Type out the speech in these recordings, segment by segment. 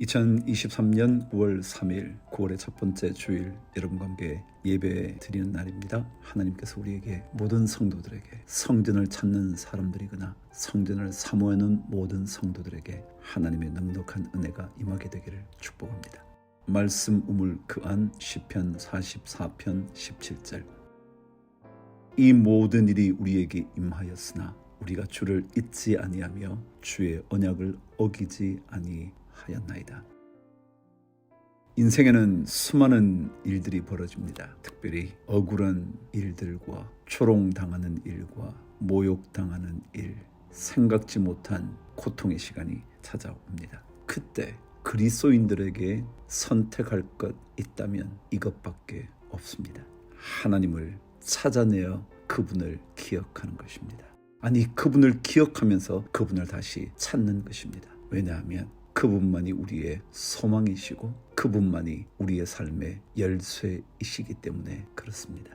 2023년 9월 3일 9월의 첫 번째 주일 여러분과 함께 예배 드리는 날입니다. 하나님께서 우리에게 모든 성도들에게 성전을 찾는 사람들이거나 성전을 사모하는 모든 성도들에게 하나님의 넉넉한 은혜가 임하게 되기를 축복합니다. 말씀 우물 그 안 시편 44편 17절 이 모든 일이 우리에게 임하였으나 우리가 주를 잊지 아니하며 주의 언약을 어기지 아니하였 나이다. 인생에는 수많은 일들이 벌어집니다. 특별히 억울한 일들과 초롱당하는 일과 모욕당하는 일, 생각지 못한 고통의 시간이 찾아옵니다. 그때 그리스도인들에게 선택할 것 있다면 이것밖에 없습니다. 하나님을 찾아내어 그분을 기억하는 것입니다. 아니 그분을 기억하면서 그분을 다시 찾는 것입니다. 왜냐하면 그분만이 우리의 소망이시고 그분만이 우리의 삶의 열쇠이시기 때문에 그렇습니다.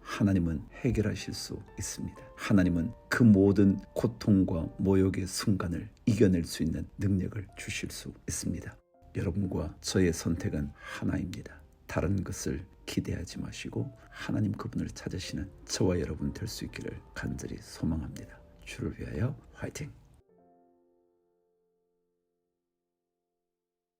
하나님은 해결하실 수 있습니다. 하나님은 그 모든 고통과 모욕의 순간을 이겨낼 수 있는 능력을 주실 수 있습니다. 여러분과 저의 선택은 하나입니다. 다른 것을 기대하지 마시고 하나님 그분을 찾으시는 저와 여러분 될 수 있기를 간절히 소망합니다. 주를 위하여 화이팅!